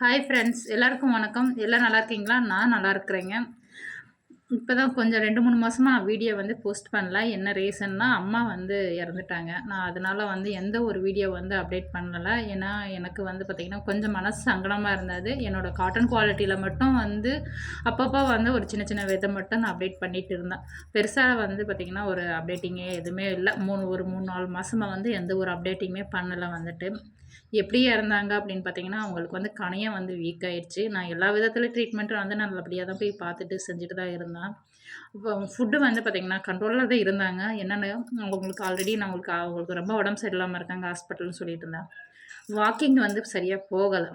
Hi friends எல்லாருக்கும் வணக்கம். எல்லாம் நல்லா இருக்கீங்களா? நான் நல்லா இருக்கிறேங்க. இப்போ தான் கொஞ்சம் ரெண்டு மூணு மாதமாக வீடியோ வந்து போஸ்ட் பண்ணல. என்ன ரீசன்னா அம்மா வந்து இறந்துட்டாங்க. நான் அதனால் வந்து எந்த ஒரு வீடியோ வந்து அப்டேட் பண்ணலை. ஏன்னா எனக்கு வந்து பார்த்திங்கன்னா கொஞ்சம் மனசு சங்கடமாக இருந்தது. என்னோடய காட்டன் குவாலிட்டியில் மட்டும் வந்து அப்பப்போ வந்து ஒரு சின்ன சின்ன விதை மட்டும் நான் அப்டேட் பண்ணிகிட்டு இருந்தேன். பெருசாக வந்து பார்த்திங்கன்னா ஒரு அப்டேட்டிங்கே எதுவுமே இல்லை. மூணு ஒரு மூணு நாலு மாதமாக வந்து எந்த ஒரு அப்டேட்டிங்குமே பண்ணலை வந்துட்டு. எப்படி இறந்தாங்க அப்படின்னு பார்த்தீங்கன்னா அவங்களுக்கு வந்து கணையம் வந்து வீக் ஆயிடுச்சு. நான் எல்லா விதத்துலையும் ட்ரீட்மெண்ட்டும் வந்து நல்லபடியாக தான் போய் பார்த்துட்டு செஞ்சுட்டு தான் இருந்தேன். இப்போ ஃபுட்டு வந்து பார்த்திங்கன்னா கண்ட்ரோலில் தான் இருந்தாங்க. என்னென்ன அவங்களுக்கு ஆல்ரெடி நான் அவங்களுக்கு அவங்களுக்கு ரொம்ப உடம்பு சரியில்லாமல் இருக்காங்க ஹாஸ்பிட்டல்னு சொல்லிட்டு இருந்தேன். வாக்கிங் வந்து சரியாக போகலை.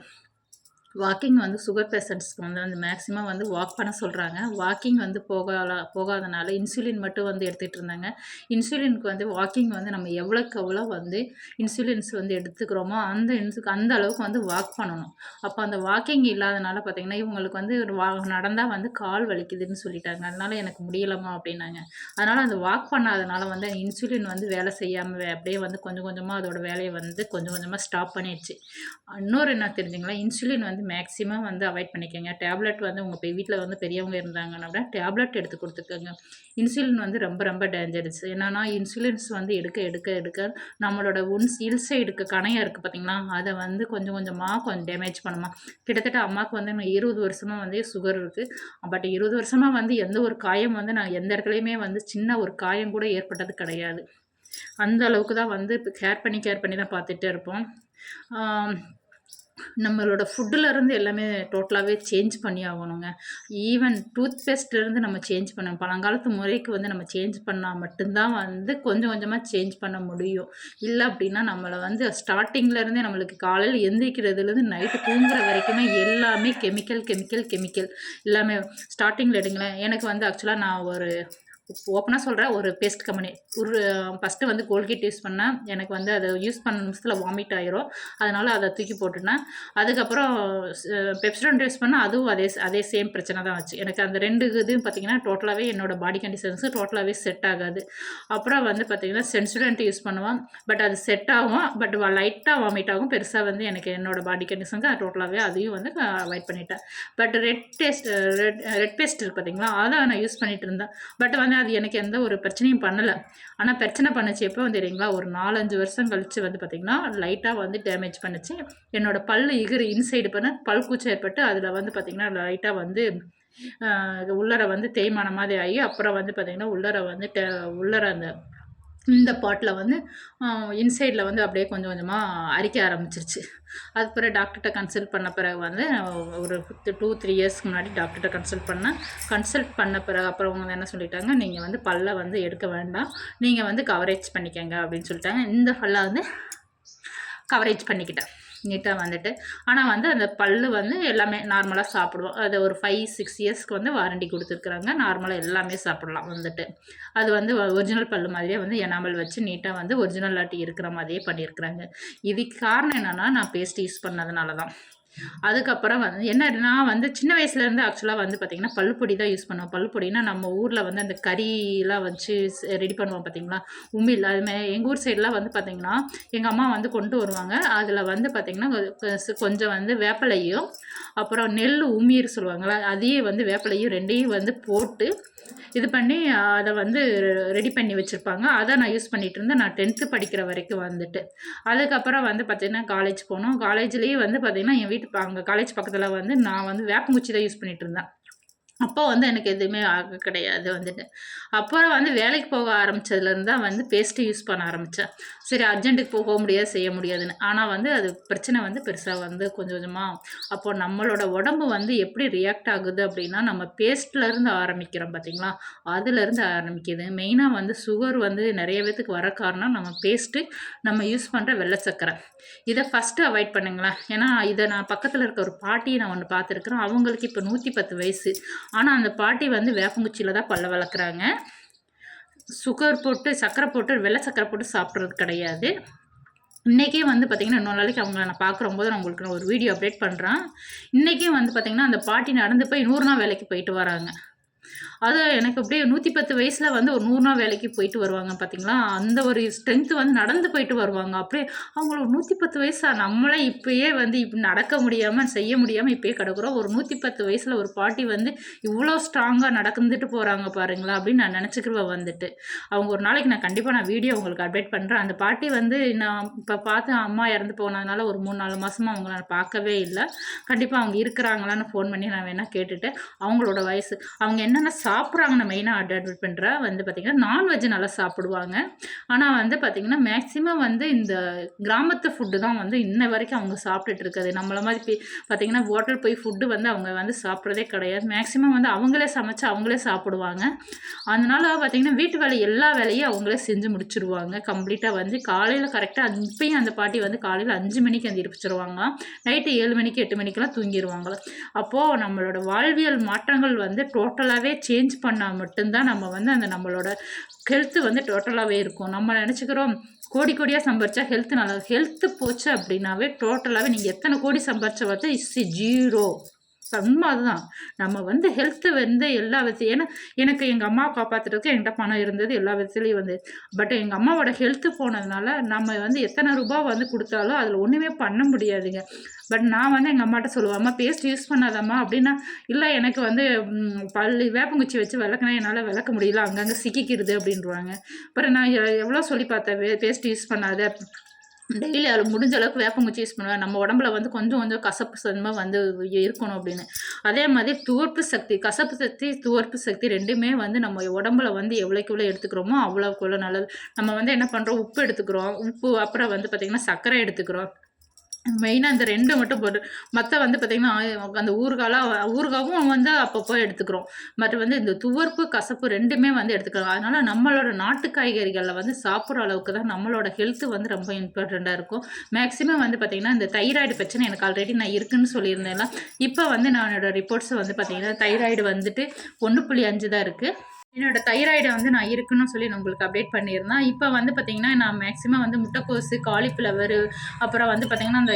வாக்கிங் வந்து சுகர் பேஷண்ட்ஸ்க்கு வந்து வந்து மேக்ஸிமம் வந்து வாக் பண்ண சொல்கிறாங்க வாக்கிங் வந்து போகலாம் போகாதனால இன்சுலின் மட்டும் வந்து எடுத்துகிட்டு இருந்தாங்க. இன்சுலினுக்கு வந்து வாக்கிங் வந்து நம்ம எவ்வளோக்கு எவ்வளோ வந்து இன்சுலின்ஸ் வந்து எடுத்துக்கிறோமோ அந்த இன்சுக்கு அந்த அளவுக்கு வந்து வாக் பண்ணணும். அப்போ அந்த வாக்கிங் இல்லாதனால பார்த்திங்கன்னா இவங்களுக்கு வந்து ஒரு வா நடந்தால் வந்து கால் வலிக்குதுன்னு சொல்லிட்டாங்க. அதனால் எனக்கு முடியலமா அப்படின்னாங்க. அதனால் அந்த வாக் பண்ணாதனால வந்து இன்சுலின் வந்து வேலை செய்யாமல் அப்படியே வந்து கொஞ்சம் கொஞ்சமாக அதோட வேலையை வந்து கொஞ்சம் கொஞ்சமாக ஸ்டாப் பண்ணிடுச்சு. இன்னொரு என்ன தெரிஞ்சுங்களா இன்சுலின் வந்து வந்து மேக்ஸிமம் வந்து அவாய்ட் பண்ணிக்கோங்க. டேப்லெட் வந்து உங்கள் போய் வீட்டில் வந்து பெரியவங்க இருந்தாங்கன்னா டேப்லெட் எடுத்து கொடுத்துக்கோங்க. இன்சுலின் வந்து ரொம்ப ரொம்ப டேஞ்சரஸ் என்னென்னா இன்சுலின்ஸ் வந்து எடுக்க எடுக்க எடுக்க நம்மளோட உன்ஸ் இல் சைடுக்கு கணையாக இருக்குது பார்த்தீங்களா அதை வந்து கொஞ்சம் கொஞ்சமாக கொஞ்சம் டேமேஜ் பண்ணுமா? கிட்டத்தட்ட அம்மாவுக்கு வந்து நான் இருபது வருஷமாக வந்து சுகர் இருக்குது பட் இருபது வருஷமாக வந்து எந்த ஒரு காயம் வந்து நான் எந்த இடத்துலையுமே வந்து சின்ன ஒரு காயம் கூட ஏற்பட்டது கிடையாது. அந்த அளவுக்கு தான் வந்து இப்போ கேர் பண்ணி கேர் பண்ணி தான் பார்த்துட்டே இருப்போம். நம்மளோட ஃபுட்டுலேருந்து எல்லாமே டோட்டலாகவே சேஞ்ச் பண்ணி ஆகணுங்க. ஈவன் டூத் பேஸ்ட்லேருந்து நம்ம சேஞ்ச் பண்ண பழங்காலத்து முறைக்கு வந்து நம்ம சேஞ்ச் பண்ணால் மட்டும்தான் வந்து கொஞ்சம் கொஞ்சமாக சேஞ்ச் பண்ண முடியும். இல்லை அப்படின்னா நம்மளை வந்து ஸ்டார்டிங்லேருந்தே நம்மளுக்கு காலையில் எந்திரிக்கிறதுலேருந்து நைட்டு தூங்குற வரைக்குமே எல்லாமே கெமிக்கல் கெமிக்கல் கெமிக்கல் எல்லாமே ஸ்டார்டிங்கில் எடுங்களேன். எனக்கு வந்து ஆக்சுவலாக நான் ஒரு ஓப்பனாக சொல்கிறேன் ஒரு பேஸ்ட் கம்பெனி ஒரு ஃபஸ்ட்டு வந்து கோல்கேட் யூஸ் பண்ணேன். எனக்கு வந்து அதை யூஸ் பண்ண நிமிஷத்தில் வாமிட் ஆயிரும். அதனால் அதை தூக்கி போட்டுனேன் அதுக்கப்புறம் பெப்சிடன்ட் யூஸ் பண்ணால் அதுவும் அதே அதே சேம் பிரச்சனை தான் வச்சு எனக்கு அந்த ரெண்டு இதுவும் பார்த்திங்கன்னா டோட்டலாகவே என்னோடய பாடி கண்டிஷன்ஸு டோட்டலாகவே செட் ஆகாது. அப்புறம் வந்து பார்த்திங்கன்னா சென்சுடன்ட் யூஸ் பண்ணுவேன். பட் அது செட் ஆகும். பட் லைட்டாக வாமிட் ஆகும். பெருசாக வந்து எனக்கு என்னோடய பாடி கண்டிஷனுக்கு டோட்டலாகவே அதையும் வந்து அவாய்ட் பண்ணிட்டேன். But red taste red red paste இருக்குது பார்த்தீங்களா அதை நான் யூஸ் பண்ணிகிட்டு இருந்தேன். பட் வந்து அது எனக்கு எந்த ஒரு பிரச்சனையும் பண்ணலை. ஆனால் பிரச்சனை பண்ணுச்சு எப்போ வந்து தெரியுங்களா? ஒரு நாலஞ்சு வருஷம் கழித்து வந்து பார்த்திங்கன்னா லைட்டாக வந்து டேமேஜ் பண்ணுச்சு. என்னோடய பல் இகிறு இன்சைடு பண்ண பல் கூச்சம் ஏற்பட்டு அதில் வந்து பார்த்திங்கன்னா லைட்டாக வந்து உள்ளர வந்து தேய்மானம் மாதிரி ஆகி அப்புறம் வந்து பார்த்திங்கன்னா உள்ளர வந்து உள்ளர அந்த இந்த பாட்டில் வந்து இன்சைடில் வந்து அப்படியே கொஞ்சம் கொஞ்சமாக அரிக்க ஆரம்பிச்சிருச்சு. அது பிறகு டாக்டர்கிட்ட கன்சல்ட் பண்ண பிறகு வந்து ஒரு டூ த்ரீ இயர்ஸ்க்கு முன்னாடி டாக்டர்கிட்ட கன்சல்ட் பண்ணேன். கன்சல்ட் பண்ண பிறகு அப்புறம் அவங்க என்ன சொல்லிட்டாங்க நீங்கள் வந்து பல்லை வந்து எடுக்க வேண்டாம். நீங்கள் வந்து கவரேஜ் பண்ணிக்கங்க அப்படின்னு சொல்லிட்டாங்க. இந்த பல்லை வந்து கவரேஜ் பண்ணிக்கிட்டேன். நீட்டாக வந்துட்டு. ஆனால் வந்து அந்த பல் வந்து எல்லாமே நார்மலாக சாப்பிடுவோம். அது ஒரு ஃபைவ் சிக்ஸ் இயர்ஸ்க்கு வந்து வாரண்டி கொடுத்துருக்குறாங்க. நார்மலாக எல்லாமே சாப்பிடலாம் வந்துட்டு. அது வந்து ஒரிஜினல் பல் மாதிரியே வந்து எனாமல் வச்சு நீட்டாக வந்து ஒரிஜினல் ஆட்டி இருக்கிற மாதிரியே பண்ணியிருக்கிறாங்க. இதுக்கு காரணம் என்னென்னா நான் பேஸ்ட் யூஸ் பண்ணதுனால தான் அதுக்கப்புறம் வந்து என்ன நான் வந்து சின்ன வயசுலேருந்து ஆக்சுவலாக வந்து பார்த்திங்கன்னா பல்லுப்பொடி தான் யூஸ் பண்ணுவோம். பல்லுப்பொடினா நம்ம ஊரில் வந்து அந்த கறியெலாம் வச்சு ரெடி பண்ணுவோம் பார்த்திங்களா உமிழ் அதுமாரி எங்கள் ஊர் சைடெலாம் வந்து பார்த்திங்கன்னா எங்கள் அம்மா வந்து கொண்டு வருவாங்க. அதில் வந்து பார்த்திங்கன்னா கொஞ்சம் வந்து வேப்பிலையும் அப்புறம் நெல் உமீர் சொல்லுவாங்களா அதையும் வந்து வேப்பிலையும் ரெண்டையும் வந்து போட்டு இது பண்ணி அதை வந்து ரெடி பண்ணி வச்சுருப்பாங்க. அதை நான் யூஸ் பண்ணிகிட்டு இருந்தேன். நான் டென்த்து படிக்கிற வரைக்கும் வந்துட்டு. அதுக்கப்புறம் வந்து பார்த்திங்கன்னா காலேஜ் போனோம். காலேஜ்லேயே வந்து பார்த்திங்கன்னா என் வீட்டு அங்கே காலேஜ் பக்கத்தில் வந்து நான் வந்து வேப்பங்குச்சி தான் யூஸ் பண்ணிகிட்டு இருந்தேன். அப்போ வந்து எனக்கு எதுவுமே ஆக கிடையாது வந்துட்டு. அப்புறம் வந்து வேலைக்கு போக ஆரம்பித்ததுலேருந்து தான் வந்து பேஸ்ட்டு யூஸ் பண்ண ஆரம்பித்தேன் சரி அர்ஜென்ட்டுக்கு போக முடியாது செய்ய முடியாதுன்னு. ஆனால் வந்து அது பிரச்சனை வந்து பெருசாக வந்து கொஞ்சம் கொஞ்சமாக அப்போ நம்மளோட உடம்பு வந்து எப்படி ரியாக்ட் ஆகுது அப்படின்னா நம்ம பேஸ்ட்லேருந்து ஆரம்பிக்கிறோம் பார்த்தீங்களா அதுலேருந்து ஆரம்பிக்குது. மெயினாக வந்து சுகர் வந்து நிறைய பேத்துக்கு வர காரணம் நம்ம பேஸ்ட்டு நம்ம யூஸ் பண்ணுற வெள்ளை சக்கரை இதை ஃபஸ்ட்டு அவாய்ட் பண்ணுங்களேன். ஏன்னா இதை நான் பக்கத்தில் இருக்க ஒரு பாட்டியை நான் ஒன்று பார்த்துருக்குறேன். அவங்களுக்கு இப்போ நூற்றி பத்து வயசு. ஆனால் அந்த பாட்டி வந்து வேப்பங்குச்சியில் தான் பல்ல வளர்க்குறாங்க. சுகர் போட்டு சர்க்கரை போட்டு வெள்ளை சர்க்கரை போட்டு சாப்பிட்றது கிடையாது. இன்றைக்கே வந்து பார்த்திங்கன்னா இன்னொரு நாளைக்கு அவங்கள நான் பார்க்குறம்போது நான் உங்களுக்கு நான் ஒரு வீடியோ அப்டேட் பண்ணுறேன் இன்றைக்கே வந்து பார்த்திங்கன்னா அந்த பாட்டி நடந்து போய் நூறு நாள் வேலைக்கு போயிட்டு வராங்க. அது எனக்கு அப்படியே நூற்றி பத்து வயசில் வந்து ஒரு நூறு நாள் வேலைக்கு போயிட்டு வருவாங்க பார்த்தீங்களா அந்த ஒரு ஸ்ட்ரென்த்து வந்து நடந்து போயிட்டு வருவாங்க. அப்படியே அவங்கள நூற்றி பத்து வயசாக நம்மளே இப்பயே வந்து இப்படி நடக்க முடியாமல் செய்ய முடியாமல் இப்போயே கிடக்குறோம். ஒரு நூற்றி பத்து வயசில் ஒரு பாட்டி வந்து இவ்வளோ ஸ்ட்ராங்காக நடந்துட்டு போகிறாங்க பாருங்களா அப்படின்னு நான் நினச்சிக்கிருவேன் வந்துட்டு. அவங்க ஒரு நாளைக்கு நான் கண்டிப்பாக நான் வீடியோ உங்களுக்கு அப்டேட் பண்ணுறேன் அந்த பாட்டி வந்து நான் இப்போ பார்த்து அம்மா இறந்து போனதுனால ஒரு மூணு நாலு மாதமாக அவங்கள நான் பார்க்கவே இல்லை. கண்டிப்பாக அவங்க இருக்கிறாங்களான்னு ஃபோன் பண்ணி நான் வேணால் கேட்டுட்டு அவங்களோட வயசு. அவங்க என்னென்ன சாப்பிட்றாங்கன்னு மெயினாக அட்வர்ட் பண்ணுற வந்து பார்த்திங்கன்னா நான்வெஜ் நல்லா சாப்பிடுவாங்க. ஆனால் வந்து பார்த்திங்கன்னா மேக்ஸிமம் வந்து இந்த கிராமத்து ஃபுட்டு தான் வந்து இன்ன வரைக்கும் அவங்க சாப்பிட்டுட்டு இருக்குது நம்மள மாதிரி பார்த்திங்கன்னா ஹோட்டல் போய் ஃபுட்டு வந்து அவங்க வந்து சாப்பிட்றதே கிடையாது. மேக்ஸிமம் வந்து அவங்களே சமைச்சு அவங்களே சாப்பிடுவாங்க. அதனால பார்த்திங்கன்னா வீட்டு வேலை எல்லா வேலையும் அவங்களே செஞ்சு முடிச்சிருவாங்க. கம்ப்ளீட்டாக வந்து காலையில் கரெக்டாக இப்பயும் அந்த பாட்டி வந்து காலையில் அஞ்சு மணிக்கு வந்து இருப்பிச்சிருவாங்க நைட்டு ஏழு மணிக்கு எட்டு மணிக்கெல்லாம் தூங்கிடுவாங்களா அப்போது நம்மளோட வாழ்வியல் மாற்றங்கள் வந்து டோட்டலாகவே சேஞ்ச் பண்ணால் மட்டும்தான் நம்ம வந்து அந்த நம்மளோட ஹெல்த்து வந்து டோட்டலாகவே இருக்கும். நம்ம நினச்சிக்கிறோம் கோடி கோடியாக சம்பாரிச்சா ஹெல்த் நல்லா ஹெல்த்து போச்சு அப்படின்னாவே டோட்டலாகவே நீங்கள் எத்தனை கோடி சம்பாரிச்ச பார்த்தா இஸ் ஜீரோ செம்ம அதுதான் நம்ம வந்து ஹெல்த்து வந்து எல்லா விதத்தையும் ஏன்னா எனக்கு எங்கள் அம்மா காப்பாற்றுறதுக்கு என்கிட்ட பணம் இருந்தது எல்லா விதத்துலேயும் வந்து. பட் எங்கள் அம்மாவோட ஹெல்த்து போனதுனால நம்ம வந்து எத்தனை ரூபா வந்து கொடுத்தாலும் அதில் ஒன்றுமே பண்ண முடியாதுங்க. பட் நான் வந்து எங்கள் அம்மாட்ட சொல்லுவேன் அம்மா பேஸ்ட் யூஸ் பண்ணாதம்மா. அப்படின்னா இல்லை எனக்கு வந்து பள்ளி வேப்பங்குச்சி வச்சு விளக்குனா என்னால் விளக்க முடியல அங்கங்கே சிக்கிக்கிறது அப்படின்றாங்க அப்புறம் நான் எவ்வளோ சொல்லி பார்த்தேன் பேஸ்ட் யூஸ் பண்ணாத. டெய்லி அதில் முடிஞ்ச அளவுக்கு வேப்பங்குச்சி யூஸ் பண்ணுவேன். நம்ம உடம்புல வந்து கொஞ்சம் கொஞ்சம் கசப்பு சன்மை வந்து இருக்கணும் அப்படின்னு. அதே மாதிரி துவர்ப்பு சக்தி கசப்பு சக்தி துவர்ப்பு சக்தி ரெண்டுமே வந்து நம்ம உடம்புல வந்து எவ்வளோக்கு எவ்வளோ எடுத்துக்கிறோமோ அவ்வளோக்கு எவ்வளோ நல்லது. நம்ம வந்து என்ன பண்ணுறோம் உப்பு எடுத்துக்கிறோம். உப்பு அப்புறம் வந்து பார்த்திங்கன்னா சர்க்கரை எடுத்துக்கிறோம். மெயினாக இந்த ரெண்டு மட்டும் போட்டு மற்ற வந்து பார்த்திங்கன்னா அந்த ஊறுகாலாம் ஊறுகாவும் வந்து அப்பப்போ எடுத்துக்கிறோம். மற்ற வந்து இந்த துவர்ப்பு கசப்பு ரெண்டுமே வந்து எடுத்துக்கிறோம் அதனால் நம்மளோட நாட்டு காய்கறிகளில் வந்து சாப்பிட்ற அளவுக்கு தான் நம்மளோட ஹெல்த்து வந்து ரொம்ப இம்பார்ட்டண்ட்டாக இருக்கும். மேக்ஸிமம் வந்து பார்த்திங்கன்னா இந்த தைராய்டு பிரச்சனை எனக்கு ஆல்ரெடி நான் இருக்குன்னு சொல்லியிருந்தேன் இப்போ வந்து நான் என்னோடய ரிப்போர்ட்ஸை வந்து பார்த்திங்கன்னா தைராய்டு வந்துட்டு ஒன்று புள்ளி அஞ்சு தான் இருக்குது என்னோட தைராய்டை வந்து நான் இருக்குன்னு சொல்லி நான் உங்களுக்கு அப்டேட் பண்ணியிருந்தேன். இப்போ வந்து பார்த்திங்கன்னா நான் மேக்ஸிமம் வந்து முட்டைக்கோசு காலிஃப்ளவர் அப்புறம் வந்து பார்த்திங்கன்னா அந்த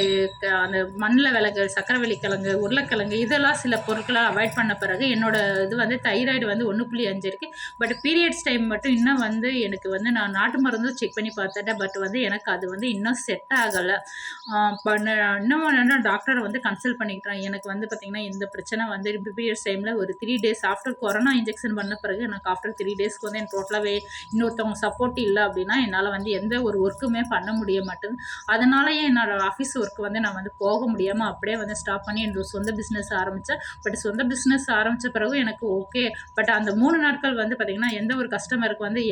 அந்த மண்ணில் விலகு சக்கரவள்ளி கிழங்கு உருளைக்கிழங்கு இதெல்லாம் சில பொருட்களை அவாய்ட் பண்ண பிறகு என்னோட இது வந்து தைராய்டு வந்து ஒன்று புள்ளி அஞ்சு இருக்குது பட் பீரியட்ஸ் டைம் மட்டும் இன்னும் வந்து எனக்கு வந்து நான் நாட்டு மருந்து செக் பண்ணி பார்த்துட்டேன். பட் வந்து எனக்கு அது வந்து இன்னும் செட் ஆகலை. இன்னும் என்ன டாக்டரை வந்து கன்சல்ட் பண்ணிக்கிட்டேன் எனக்கு வந்து பார்த்திங்கன்னா இந்த பிரச்சனை வந்து பீரியட்ஸ் டைமில் ஒரு three days after corona injection பண்ண பிறகு எனக்கு எனக்கு ஆஃப்டர் த்ரீ டேஸ்க்கு வந்து எனக்கு டோட்டலாகவே இன்னொருத்தவங்க சப்போர்ட் இல்லை அப்படின்னா என்னால் வந்து எந்த ஒரு ஒர்க்குமே பண்ண முடிய மாட்டேங்குது அதனாலயே என்னோடய ஆஃபீஸ் ஒர்க் வந்து நான் வந்து போக முடியாமல் அப்படியே வந்து ஸ்டாப் பண்ணி என்னோட சொந்த பிஸ்னஸ் ஆரம்பித்தேன் பட் சொந்த பிஸ்னஸ் ஆரம்பித்த பிறகு எனக்கு ஓகே பட் அந்த மூணு நாட்கள் வந்து பார்த்திங்கன்னா எந்த ஒரு கஸ்டமருக்கு வந்து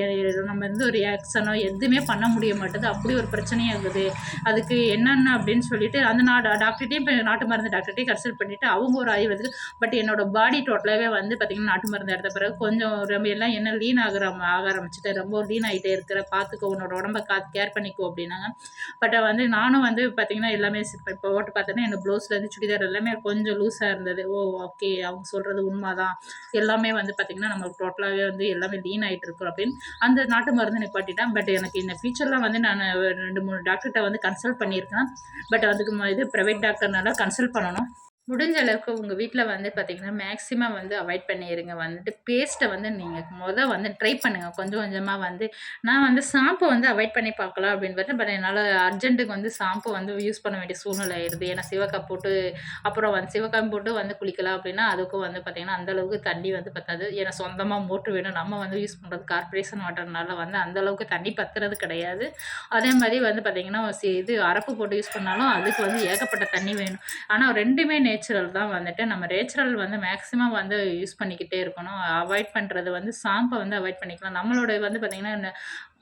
நம்ம வந்து ஒரு ஆக்ஷனோ எதுவுமே பண்ண முடிய மாட்டேது. அப்படி ஒரு பிரச்சனையாகுது அதுக்கு என்னென்ன அப்படின்னு சொல்லிட்டு அந்த நாடு டாக்டர்கிட்டையும் இப்போ நாட்டு மருந்து டாக்டர்கிட்டையும் கன்சல்ட் பண்ணிவிட்டு அவங்க ஒரு ஆய்வு பட் என்னோட பாடி டோட்டலாகவே வந்து பார்த்திங்கன்னா நாட்டு மருந்து எடுத்த பிறகு கொஞ்சம் உடம்பு எல்லாம் என்ன லீன் ஆகிற ஆக ஆரம்பிச்சுட்டேன் ரொம்ப லீன் ஆகிட்டே இருக்கிற பார்த்துக்கோ உன்னோட உடம்ப காத்து கேர் பண்ணிக்கோ அப்படின்னாங்க. பட் வந்து நானும் வந்து பார்த்திங்கன்னா எல்லாமே இப்போ ஓட்டு பார்த்தோன்னா எனக்கு ப்ளவுஸ்லேருந்து சுடிதார் எல்லாமே கொஞ்சம் லூஸாக இருந்தது. ஓ ஓகே அவங்க சொல்கிறது உண்மை தான் எல்லாமே வந்து பார்த்திங்கன்னா நம்மளுக்கு டோட்டலாகவே வந்து எல்லாமே லீன் ஆகிட்டு இருக்கோம் அப்படின்னு அந்த நாட்டு மருந்து நிப்பாட்டிட்டேன். பட் எனக்கு இந்த ஃபியூச்சரில் வந்து நான் ரெண்டு மூணு டாக்டர்கிட்ட வந்து கன்சல்ட் பண்ணியிருக்கேன். பட் அதுக்கு இது ப்ரைவேட் டாக்டர்னால கன்சல்ட் பண்ணணும். முடிஞ்ச அளவுக்கு உங்கள் வீட்டில் வந்து பார்த்திங்கன்னா மேக்ஸிமம் வந்து அவாய்ட் பண்ணிடுங்க வந்துட்டு பேஸ்ட்டை வந்து நீங்கள் மொதல் வந்து ட்ரை பண்ணுங்கள் கொஞ்சம் கொஞ்சமாக வந்து நான் வந்து ஷாம்பு வந்து அவாய்ட் பண்ணி பார்க்கலாம் அப்படின்னு பார்த்தேன் பட் என்னால் அர்ஜென்ட்டுக்கு வந்து ஷாம்பு வந்து யூஸ் பண்ண வேண்டிய சூழ்நிலை ஆயிடுது. ஏன்னா சிவக்காய் போட்டு அப்புறம் வந்து சிவக்காய் போட்டு வந்து குளிக்கலாம் அப்படின்னா அதுக்கும் வந்து பார்த்திங்கன்னா அந்தளவுக்கு தண்ணி வந்து பத்தாது. ஏன்னா சொந்தமாக மோட்ரு வேணும். நம்ம வந்து யூஸ் பண்ணுறது கார்பரேஷன் வாட்டர்னால வந்து அந்தளவுக்கு தண்ணி பத்துறது கிடையாது. அதே மாதிரி வந்து பார்த்திங்கன்னா இது அரப்பு போட்டு யூஸ் பண்ணாலும் அதுக்கு வந்து ஏகப்பட்ட தண்ணி வேணும். ஆனால் ரெண்டுமே நேச்சுரல் தான் வந்துட்டு நம்ம நேச்சுரல் வந்து மேக்ஸிமம் வந்து யூஸ் பண்ணிக்கிட்டே இருக்கணும். அவாய்ட் பண்ணுறது வந்து ஷாம்பை வந்து அவாய்ட் பண்ணிக்கலாம். நம்மளோட வந்து பார்த்திங்கன்னா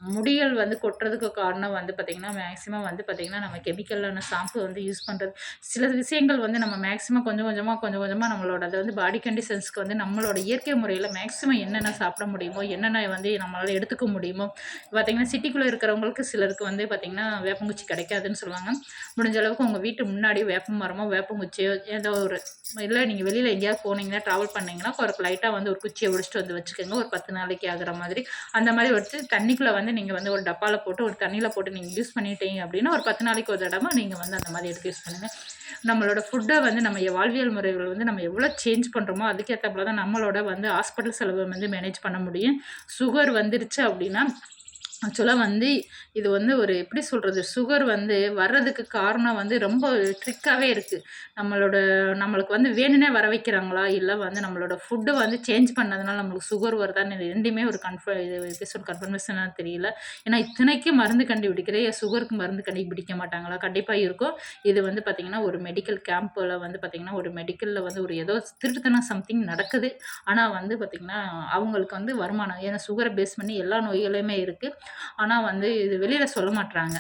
முடிகள் வந்து கொட்டுறதுக்கு காரணம் வந்து பார்த்திங்கன்னா மேக்ஸிமம் வந்து பார்த்திங்கன்னா நம்ம கெமிக்கலான ஷாம்பு வந்து யூஸ் பண்ணுறது சில விஷயங்கள் வந்து நம்ம மேக்ஸிமம் கொஞ்சம் கொஞ்சமாக கொஞ்சம் கொஞ்சமாக நம்மளோட அது வந்து பாடி கண்டிஷன்ஸ்க்கு வந்து நம்மளோட இயற்கை முறையில் மேக்ஸிமம் என்னென்ன சாப்பிட முடியுமோ என்னென்ன வந்து நம்மளால் எடுத்துக்க முடியுமோ பார்த்திங்கன்னா சிட்டிக்குள்ளே இருக்கிறவங்களுக்கு சிலருக்கு வந்து பார்த்திங்கன்னா வேப்பங்குச்சி கிடைக்காதுன்னு சொல்லுவாங்க. முடிஞ்ச அளவுக்கு உங்கள் வீட்டு முன்னாடி வேப்ப மரமோ வேப்பங்குச்சியோ ஏதோ ஒரு இல்லை நீங்கள் வெளியில் எங்கேயாவது போனீங்கன்னா ட்ராவல் பண்ணிங்கன்னா ஒரு லைட்டாக வந்து ஒரு குச்சியை ஒடிச்சிட்டு வந்து வச்சுக்கோங்க. ஒரு பத்து நாளைக்கு ஆகிற மாதிரி. அந்த மாதிரி வச்சு தண்ணிக்குள்ளே வந்து வந்து நீங்கள் வந்து ஒரு டப்பாவில் போட்டு ஒரு தண்ணியில் போட்டு நீங்கள் யூஸ் பண்ணிட்டீங்க அப்படின்னா ஒரு பத்து நாளைக்கு ஒரு தடவை நீங்கள் வந்து அந்த மாதிரி எடுத்து யூஸ் பண்ணுங்கள் நம்மளோட ஃபுட்டை வந்து நம்ம வாழ்வியல் முறைகள் வந்து நம்ம எவ்வளோ சேஞ்ச் பண்ணுறோமோ அதுக்கேற்றப்பல தான் நம்மளோட வந்து ஹாஸ்பிட்டல் செலவு வந்து மேனேஜ் பண்ண முடியும். சுகர் வந்துருச்சு அப்படின்னா ஆக்சுவலாக வந்து இது வந்து ஒரு எப்படி சொல்கிறது சுகர் வந்து வர்றதுக்கு காரணம் வந்து ரொம்ப ட்ரிக்காகவே இருக்குது நம்மளோட நம்மளுக்கு வந்து வேணும்னே வர வைக்கிறாங்களா இல்லை வந்து நம்மளோட ஃபுட்டு வந்து சேஞ்ச் பண்ணதுனால நம்மளுக்கு சுகர் வருதான்னு ரெண்டுமே ஒரு கன்ஃபர் இது எப்படி சொல் கன்ஃபர்மேஷனாக தெரியல. ஏன்னா இத்தனைக்கு மருந்து கண்டுபிடிக்கிறே சுகருக்கு மருந்து கண்டுபிடிக்க மாட்டாங்களா? கண்டிப்பாக இருக்கும். இது வந்து பார்த்திங்கன்னா ஒரு மெடிக்கல் கேம்பில் வந்து பார்த்திங்கன்னா ஒரு மெடிக்கலில் வந்து ஒரு ஏதோ திருட்டுத்தனம் சம்திங் நடக்குது. ஆனால் வந்து பார்த்திங்கன்னா அவங்களுக்கு வந்து வருமானம் ஏன்னா சுகரை பேஸ் பண்ணி எல்லா நோய்களுமே இருக்குது ஆனால் வந்து இது வெளியில் சொல்ல மாட்டுறாங்க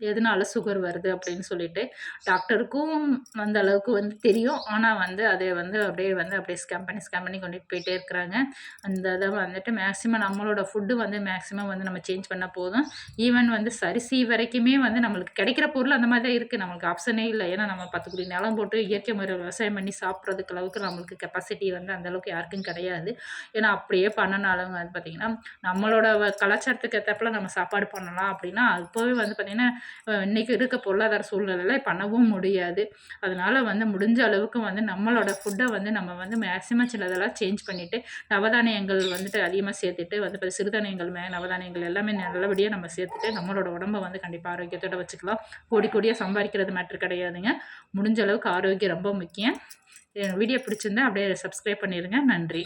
எதனால சுகர் வருது அப்படின்னு சொல்லிட்டு டாக்டருக்கும் அந்த அளவுக்கு வந்து தெரியும். ஆனால் வந்து அதை வந்து அப்படியே வந்து அப்படியே ஸ்கேன் பண்ணி ஸ்கேன் பண்ணி கொண்டுட்டு போயிட்டே இருக்கிறாங்க. அந்த இதை வந்துட்டு மேக்ஸிமம் நம்மளோட ஃபுட்டு வந்து மேக்ஸிமம் வந்து நம்ம சேஞ்ச் பண்ணால் போதும். ஈவன் வந்து சரிசி வரைக்குமே வந்து நம்மளுக்கு கிடைக்கிற பொருள் அந்த மாதிரி தான் இருக்குது நம்மளுக்கு ஆப்ஷனே இல்லை. ஏன்னா நம்ம பத்து குடி நிலம் போட்டு இயற்கை முறை விவசாயம் பண்ணி சாப்பிட்றதுக்கு அளவுக்கு நம்மளுக்கு கெப்பாசிட்டி வந்து அந்த அளவுக்கு யாருக்கும் கிடையாது. ஏன்னா அப்படியே பண்ணனாலும் வந்து பார்த்திங்கன்னா நம்மளோட கலாச்சாரத்துக்கு ஏற்றப்பல நம்ம சாப்பாடு பண்ணலாம் அப்படின்னா இப்போவே வந்து பார்த்திங்கன்னா இன்றைக்கி இருக்க பொருளாதார சூழ்நிலையில் பண்ணவும் முடியாது. அதனால் வந்து முடிஞ்ச அளவுக்கு வந்து நம்மளோட ஃபுட்டை வந்து நம்ம வந்து மேக்ஸிமம் சிலதெல்லாம் சேஞ்ச் பண்ணிவிட்டு நவதானியங்கள் வந்துட்டு அதிகமாக சேர்த்துட்டு வந்து இப்போ சிறுதானியங்கள் மே நவதானியங்கள் எல்லாமே நல்லபடியாக நம்ம சேர்த்துட்டு நம்மளோட உடம்பை வந்து கண்டிப்பாக ஆரோக்கியத்தோடு வச்சுக்கலாம். கோடி கோடியாக சம்பாதிக்கிறது மேட்ரு கிடையாதுங்க. முடிஞ்ச அளவுக்கு ஆரோக்கியம் ரொம்ப முக்கியம். வீடியோ பிடிச்சிருந்தா அப்படியே சப்ஸ்கிரைப் பண்ணிடுங்க நன்றி.